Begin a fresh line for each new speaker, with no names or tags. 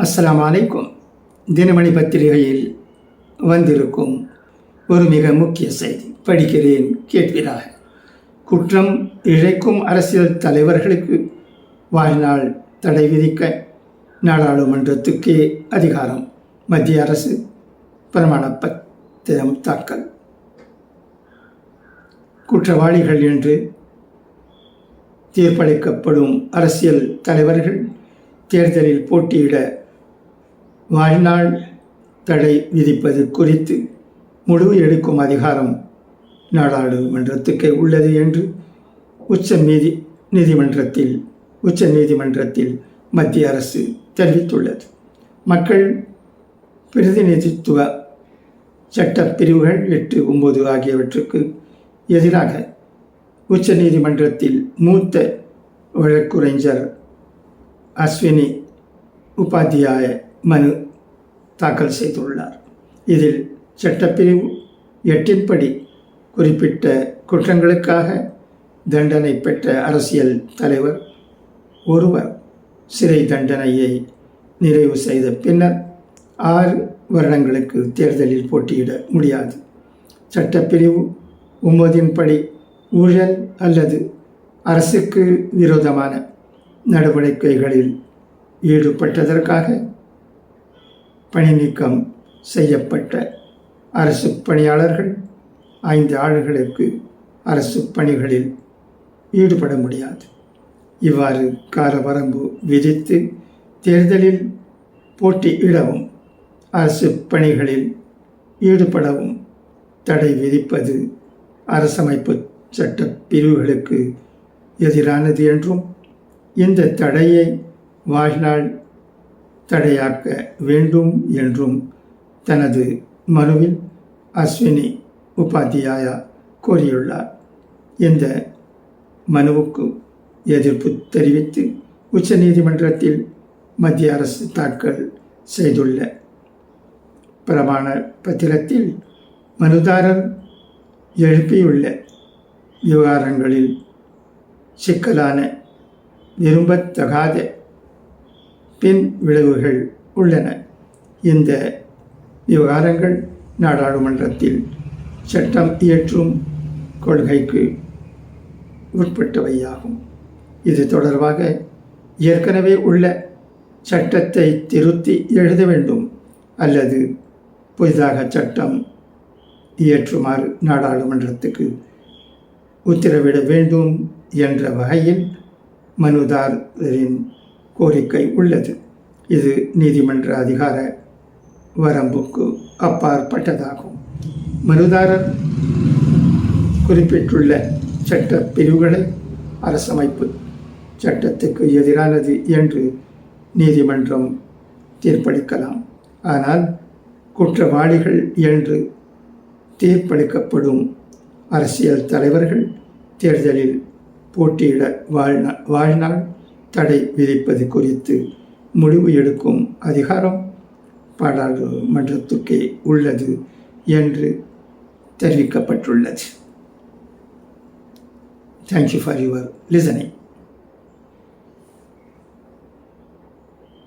அஸ்லாம் அலைக்கும் தினமணி பத்திரிகையில் வந்திருக்கும் ஒரு மிக முக்கிய செய்தி படிக்கிறேன் கேட்பீராக குற்றம் இழைக்கும் அரசியல் தலைவர்களுக்கு வாழ்நாள் தடை விதிக்க நாடாளுமன்றத்துக்கே அதிகாரம். மத்திய அரசு பிரமாண பத்திரம் தாக்கல். குற்றவாளிகள் என்று தீர்ப்பளிக்கப்படும் அரசியல் தலைவர்கள் தேர்தலில் போட்டியிட வாழ்நாள் தடை விதிப்பது குறித்து முடிவு எடுக்கும் அதிகாரம் நாடாளுமன்றத்துக்கு உள்ளது என்று உச்ச நீதி நீதிமன்றத்தில் உச்ச நீதிமன்றத்தில் மத்திய அரசு தெரிவித்துள்ளது. மக்கள் பிரதிநிதித்துவ சட்ட பிரிவுகள் எட்டு ஒன்பது ஆகியவற்றுக்கு எதிராக உச்ச நீதிமன்றத்தில் மூத்த வழக்குரைஞர் அஸ்வினி உபாத்தியாய மனு தாக்கல் செய்துள்ளார். இதில் சட்டப்பிரிவு எட்டின்படி குறிப்பிட்ட குற்றங்களுக்காக தண்டனை பெற்ற அரசியல் தலைவர் ஒருவர் சிறை தண்டனையை நிறைவு செய்த பின்னர் ஆறு வருடங்களுக்கு தேர்தலில் போட்டியிட முடியாது. சட்டப்பிரிவு ஒன்பதின்படி ஊழல் அல்லது அரசுக்கு விரோதமான நடவடிக்கைகளில் ஈடுபட்டதற்காக பணி நீக்கம் செய்யப்பட்ட அரசு பணியாளர்கள் ஐந்து ஆண்டுகளுக்கு அரசு பணிகளில் ஈடுபட முடியாது. இவ்வாறு காலவரம்பு விதித்து தேர்தலில் போட்டியிடவும் அரசு பணிகளில் ஈடுபடவும் தடை விதிப்பது அரசமைப்பு சட்ட பிரிவுகளுக்கு எதிரானது என்றும் இந்த தடையை வாழ்நாள் தடையாக்க வேண்டும் என்றும் தனது மனுவில் அஸ்வினி உபாத்தியாயா கோரியுள்ளார். இந்த மனுவுக்கு எதிர்ப்பு தெரிவித்து உச்சநீதிமன்றத்தில் மத்திய அரசு தாக்கல் செய்துள்ள பிரமாண பத்திரத்தில் மனுதாரர் எழுப்பியுள்ள விவகாரங்களில் சிக்கலான விரும்பத்தகாத பின் விளைவுகள் உள்ளன. இந்த விவகாரங்கள் நாடாளுமன்றத்தில் சட்டம் இயற்றும் கொள்கைக்கு உட்பட்டவையாகும். இது தொடர்பாக ஏற்கனவே உள்ள சட்டத்தை திருத்தி எழுத வேண்டும் அல்லது புதிதாக சட்டம் இயற்றுமாறு நாடாளுமன்றத்துக்கு உத்தரவிட வேண்டும் என்ற வகையில் மனுதாரரின் கோரிக்கை உள்ளது. இது நீதிமன்ற அதிகார வரம்புக்கு அப்பாற்பட்டதாகும். மனுதாரர் குறிப்பிட்டுள்ள சட்ட பிரிவுகளை அரசமைப்பு சட்டத்துக்கு எதிரானது என்று நீதிமன்றம் தீர்ப்பளிக்கலாம். ஆனால் குற்றவாளிகள் என்று தீர்ப்பளிக்கப்படும் அரசியல் தலைவர்கள் தேர்தலில் போட்டியிட வாழ்நா வாழ்நாள் தடை விதிப்பது குறித்து முடிவு எடுக்கும் அதிகாரம் பாராளுமன்றத்துக்கே உள்ளது என்று தெரிவிக்கப்பட்டுள்ளது. Thank you for your listening